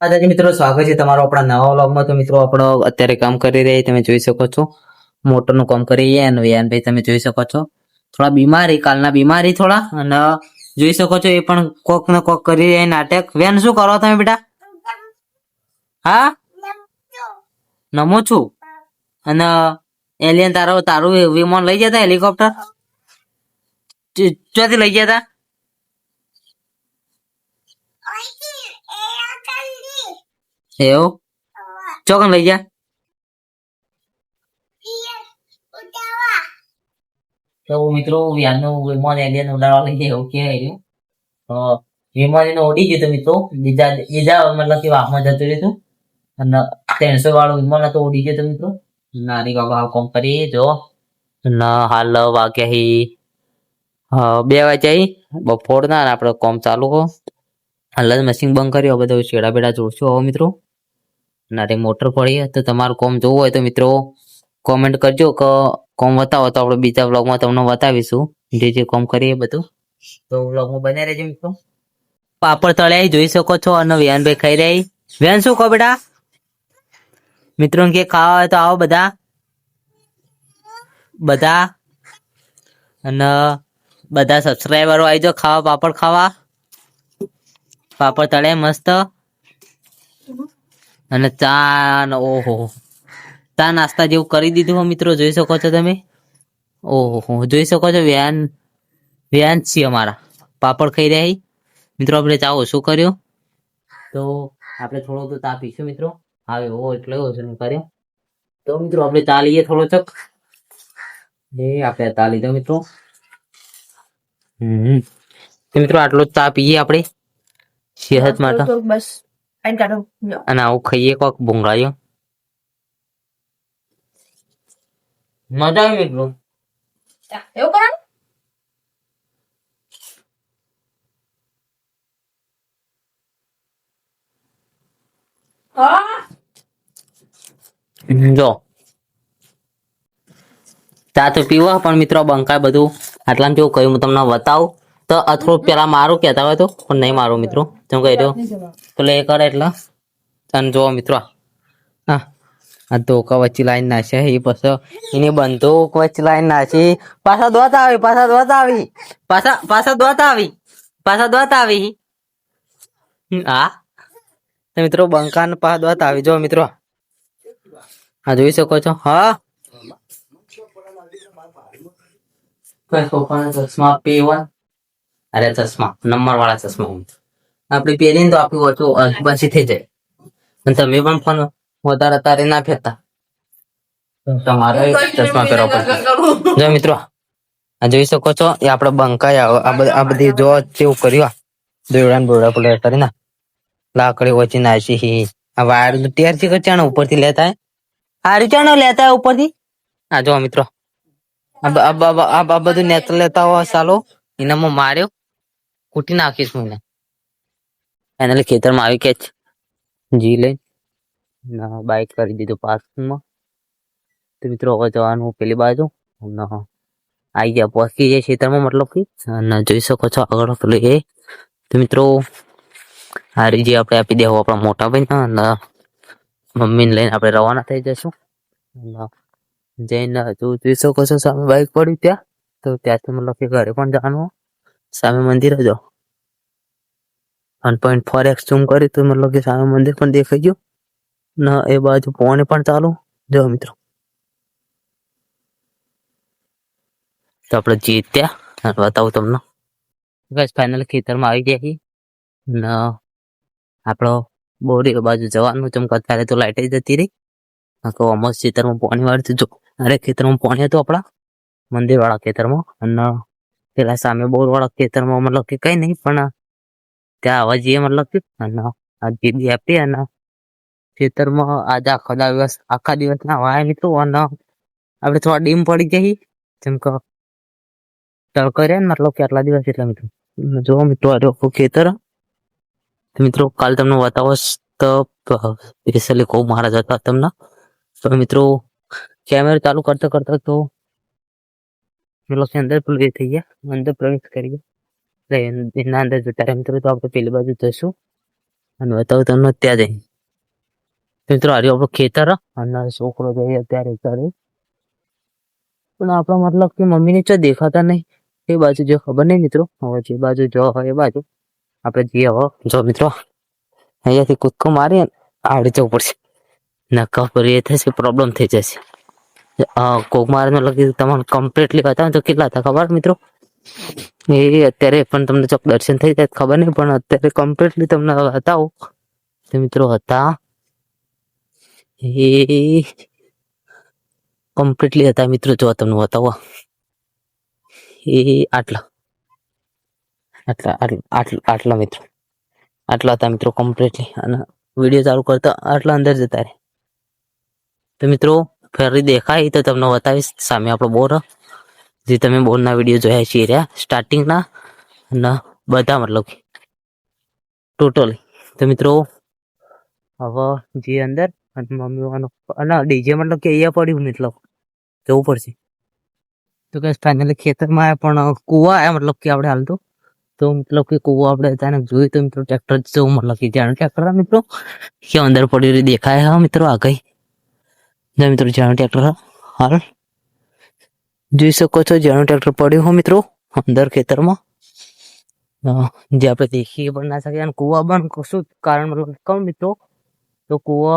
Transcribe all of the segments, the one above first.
દાદાજી મિત્રો, સ્વાગત છે તમારો આપણા નવા વ્લોગમાં. તો મિત્રો, આપણો અત્યારે કામ કરી રહી તમે જોઈ શકો છો. મોટરનું કામ કરી રહ્યા અને વ્યાનભાઈ, તમે જોઈ શકો છો. થોડા બીમારી, કાલના બીમારી થોડા. અને જોઈ શકો છો, એ પણ કોક ને કોક કરી રહ્યા નાટક. વેન શું કરો તમે બેટા? હા? નમો છું. અને એલિયન તારો, તારું વિમાન લઈ જતા હેલિકોપ્ટર ચોથી લઈ ગયા તા એવું ચોકન લઈ ગયા તો મિત્રો વ્યાનનું વિમાન એલિયન ઉડાડવા લઈ જાય એવું કહેવાય રહ્યું વિમાન એનું ઉડી ગયું મિત્રો બીજા બીજા મતલબ કે વાહમાં જતું રહ્યું અને ત્રણસો વાળું વિમાન હતું ઉડી ગયું મિત્રો નાની બાબા હાલ કોમ કરી જો ના હાલ વાગ્યા હી બે વાગ્યા બપોરના આપણે કોમ ચાલુ હો હાલ જ મશીન બંધ કર્યો બધું છેડા બેડા જોડશું હવે મિત્રો નારે મોટર પડી તો તમારું કોમ જોવું હોય તો મિત્રો કોમેન્ટ કરજો કે કોમ બતાવો. તો આપણે બીજા વ્લોગમાં તમને બતાવીશું. જે જે કોમ કરીએ બધું. તો વ્લોગમાં બને રહેજો મિત્રો. પાપડ તળ્યા જોઈ શકો છો અને વ્યાનભાઈ ખાઈ રહી વ્યાન શું કહો બેટા? મિત્રો કે ખાવા હોય તો આવો બધા. બધા. અને બધા સબસ્ક્રાઈબરો આવી જાઓ ખાવા, પાપડ ખાવા. પાપડ તળે મસ્ત. અને ચા ને ઓહો. ચા નાસ્તા જેવું કરી દીધું મિત્રો જોઈ શકો છો તમે? ઓહો જોઈ શકો છો વ્યાન વ્યાન છીએ અમારા. પાપડ ખાઈ રહ્યા. મિત્રો આપણે ચા ઓછું કર્યો. તો આપણે થોડો તો ચા પીશું મિત્રો. હા એવો એટલે ઓછું કર્યો. તો મિત્રો આપણે ચા લઈએ થોડો ચક. એ આપણે ચા લીધો મિત્રો. હમ. મિત્રો આટલો જ ચા પીએ આપણે. સેહત માટે. બસ. અને આવું ખાઈએ કોક ભૂંગળાયો મજા આવી મિત્રો એવું કરવાનું હા જો ચા તો પીવો પણ મિત્રો બંકા બધું આટલા કેવું કહ્યું હું તમને બતાવું તો આ થોડું પેલા મારું કહેતા હોય તો પણ નહીં મારું મિત્રો. શું કહી દો તો લે કરે એટલે. તને જોવો મિત્રો. હા. આ ધોકા વચ્ચે લાઈન નાખે એ પાછો એની બંદૂક વચ્ચે લાઈન નાખી પાછા દોત આવી પાછા દોત આવી. પાછા પાછા દોત આવી. પાછા દોત આવી. હા. મિત્રો બંકાન પાછા દોત આવી. જો મિત્રો. હા જોઈ શકો છો. હા. પપ્પાના ચશ્મા પીવા અરે ચશ્મા નંબર વાળા ચશ્મા આપણે પહેરીને તો આપણું ઓછું બસી થઈ જાય. અને તમે પણ ફોન વધારે તારે ના ફેરતા. તમારે ચશ્મા પહેરવા પડશે. જો મિત્રો આ જોઈ શકો છો એ આપણે બંકાયા આ બધ- જો કેવું કર્યું આ દોરડા ને બોરડા પેલા કરી ના. લાકડી ઓછી નાસી હી આ વાયર ટેરથી કચાણ ઉપરથી લેતા હારી ચાણો લેતા હે ઉપરથી? આ જો મિત્રો આ બધું નેત લેતા હોય સાલો. એનામાં માર્યો. કૂટી નાખીશ હું એને. ખેતરમાં આવી કે જી લઈ. ના બાઈક કરી દીધું પાર્કિંગમાં. તો મિત્રો, હવે જવાનું પેલી બાજુ. આવી ગયા, પહોંચી જાય ખેતરમાં, મતલબ કે. અને જોઈ શકો છો આગળ પેલું એ. તો મિત્રો, આ જે આપણે આપી દેવું આપણા મોટા ભાઈ. મમ્મીને લઈને આપણે રવાના થઈ અને જઈને હજુ જોઈ શકો છો, સામે બાઇક પડ્યું ત્યાં. તો ત્યાંથી મતલબ કે ઘરે પણ જવાનું. સામે મંદિર જો one point four x zoom કરી તો મતલબ કે સામે મંદિર પણ દેખાઈ ગયું. ન એ બાજુ પોણે પણ ચાલુ. જો મિત્રો. તો આપણે જીત્યા બતાવું તમને. બસ ફાઇનલ ખેતરમાં આવી ગયા છીએ. ને આપણો બોરી બાજુ જવાનું ચમક અત્યારે તો લાઈટ જતી રહી. આખો ઓમોસ્ટ ખેતરમાં પાણી વાળતું જો અરે ખેતરમાં પાણી હતું આપણા મંદિર વાળા ખેતરમાં. અને પેલા સામે બહુ વાળા ખેતરમાં મતલબ કે કઈ નહીં પણ ત્યાં આવવા જઈએ મતલબ કે અને જીદી આપી અને ખેતરમાં આજે આખો દિવસ, આખા દિવસ ના વાય મિત્રો અને આપણે થોડા ડીમ પડી જઈ જેમ કે તડકો રહે ને મતલબ કે આટલા દિવસ એટલા મિત્રો. જો મિત્રો આ રહ્યું ખેતર મિત્રો કાલ તમને બતાવો તો સ્પેશિયલી ખૂબ મારા જતા તમને. તો મિત્રો કેમેરો ચાલુ કરતા કરતા તો કે અંદર પેલું થઈ ગયા અંદર પ્રવેશ કરી એટલે એના અંદર જતા મિત્રો તો આપણે પેલી બાજુ જશું અને બતાવું તમને ત્યાં જઈ મિત્રો હારી આપણું ખેતર. અને છોકરો જઈએ અત્યારે ઘરે પણ આપણો મતલબ કે મમ્મીને ચો દેખાતા નહીં એ બાજુ જો ખબર નહીં મિત્રો હવે જે બાજુ જો હોય એ બાજુ આપણે જઈએ હો જો મિત્રો અહીંયાથી કૂદકો મારીએ ને આવડી જવું પડશે નકા પર એ થશે પ્રોબ્લેમ થઈ જશે અ, લગી તમને કમ્પ્લીટલી બતાવું તો કેટલા હતા ખબર મિત્રો? એ અત્યારે પણ તમને ચોક દર્શન થઈ જાય ખબર નહીં પણ અત્યારે કમ્પ્લીટલી તમને બતાવું. તો મિત્રો હતા. એ કમ્પ્લીટલી હતા મિત્રો જો તમને બતાવો. એ આટલા. આટલા આટલા આટલા મિત્રો. આટલા હતા મિત્રો કમ્પ્લીટલી અને વીડિયો ચાલુ કરતા આટલા અંદર જતા રહે. તો મિત્રો ફરી દેખાય તો તમને બતાવીશ. સામે આપણો બોર, જે તમે બોરના વીડિયો જોયા છે રહ્યા. સ્ટાર્ટિંગના અને બધા મતલબ ટોટલી તો મિત્રો, હવે જે અંદર અને મમ્મી અને ડીજે મતલબ કે અહીંયા પડ્યું મતલબ જવું પડશે. તો કે ફાઇનલી ખેતરમાં પણ કૂવા આવ્યા મતલબ કે આપણે હાલ તો મતલબ કે કૂવો આપણે અચાનક જોયું તો મિત્રો ટ્રેક્ટર જવું મતલબ કે. જાણ ટ્રેક્ટર મિત્રો? કે અંદર પડ્યું દેખાય. હા મિત્રો, આ જો મિત્રો, જાણ ટ્રેક્ટર હાલ. જોઈ શકો છો, જાણું ટ્રેક્ટર પડ્યું હો મિત્રો, અંદર ખેતરમાં. જે આપણે દેખી પણ ના શકીએ અને કુવા બંધ શું કારણ મતલબ કહું મિત્રો, તો કૂવો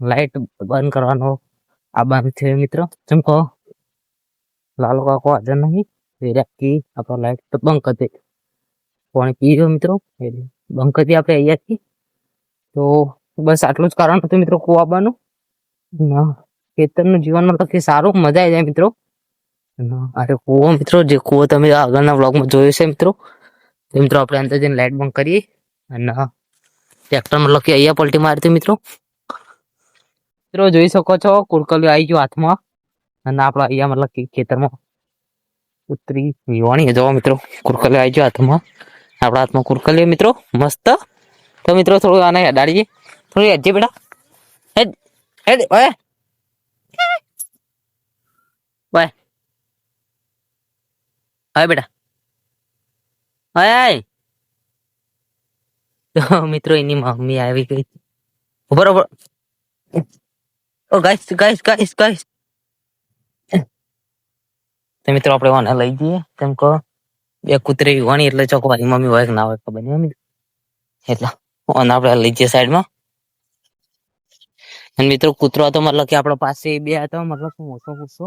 લાઈટ બંધ કરવાનો આ બંધ છે મિત્રો. જેમ કહો? લાલો કાકો હાજર નહીં. રાખી, આપણો લાઇટ તો બંધ દે. પાણી પી ગયો મિત્રો બંધ દઈએ આપણે અહીંયાથી. તો બસ આટલું જ કારણ હતું મિત્રો, કુવા બાનું ખેતરનું જીવન મતલબ કે સારું મજા આવી જાય મિત્રો. અરે કુવો મિત્રો જે કુવો તમે આગળના વ્લોગમાં જોયો છે મિત્રો. તો મિત્રો આપણે અંદર જઈને લાઇટ બંધ કરીએ. અને ટ્રેક્ટર મતલબ કે અહીંયા પલટી મારતી મિત્રો. મિત્રો જોઈ શકો છો કુરકલી આવી ગયો હાથમાં. અને આપણા અહીંયા મતલબ કે ખેતરમાં ઉતરી વિવાણી. જવા મિત્રો કુરકલી આવી ગયો હાથમાં. આપણા હાથમાં કુરકલી મિત્રો મસ્ત. તો મિત્રો થોડું આને હેડાડીએ થોડું હેડજે બેટા. હેડ હેડ ઓય. ઓય. હા બેટા. આય આય તો મિત્રો, એની મમ્મી આવી ગઈ. તો મિત્રો, આપણે વાને લઈ જઈએ. તેમ કહો? બે કૂતરી વણી એટલે ચોકવાની મમ્મી હોય કે ના હોય, ખબર નહીં એટલે ઓને આપણે લઈ જઈએ સાઈડમાં. અને મિત્રો કૂતરો હતો, મતલબ કે આપણા પાસે બે હતો, મતલબ કે મોટો કૂતરો.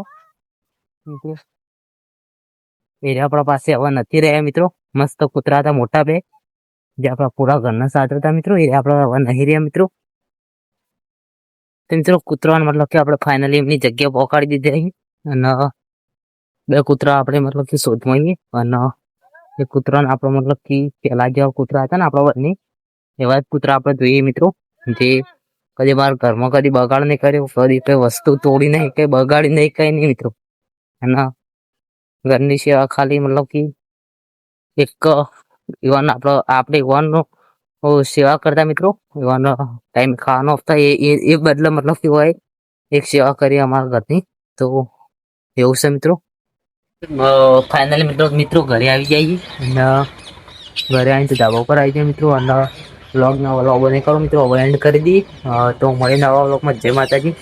મિત્રો એ આપણા પાસે હવે નથી રહ્યા મિત્રો. મસ્ત કૂતરા હતા, મોટા બે. જે આપણા પૂરા ઘરના સાથે હતા મિત્રો, એ આપણા હવે નહીં રહ્યા મિત્રો. તો મિત્રો, કૂતરાને મતલબ કે આપણે ફાઇનલી એમની જગ્યા પહોંચાડી દીધી અને બે કૂતરા આપણે મતલબ કે શોધમાં અને એ કૂતરાને આપણે મતલબ કે પેલા જેવા કૂતરા હતા ને આપણા વતની, એવા જ કૂતરા આપણે જોઈએ મિત્રો. જે કદી મારા ઘરમાં કદી બગાડ નહીં કર્યો, કદી કઈ વસ્તુ તોડી નહીં, કઈ બગાડી નહીં, કઈ નહીં મિત્રો. અને ઘરની સેવા ખાલી મતલબ કે એક યુવાન આપણો, આપણે યુવાનનો સેવા કરતા મિત્રો, યુવાન ટાઈમ ખાવાનો આપતા એ, એ- બદલે મતલબ કે હોય, એક સેવા કરી અમારા ઘરની. તો એવું છે મિત્રો. ફાઇનલી મિત્રો મિત્રો ઘરે આવી જઈએ. અને ઘરે આવીને ધાબા ઉપર આવી જાય મિત્રો. અને વ્લોગના વ્લોગ નહીં કરો. મિત્રો એન્ડ કરી દઈએ તો મળીને નવા વ્લોગમાં જય માતાજી.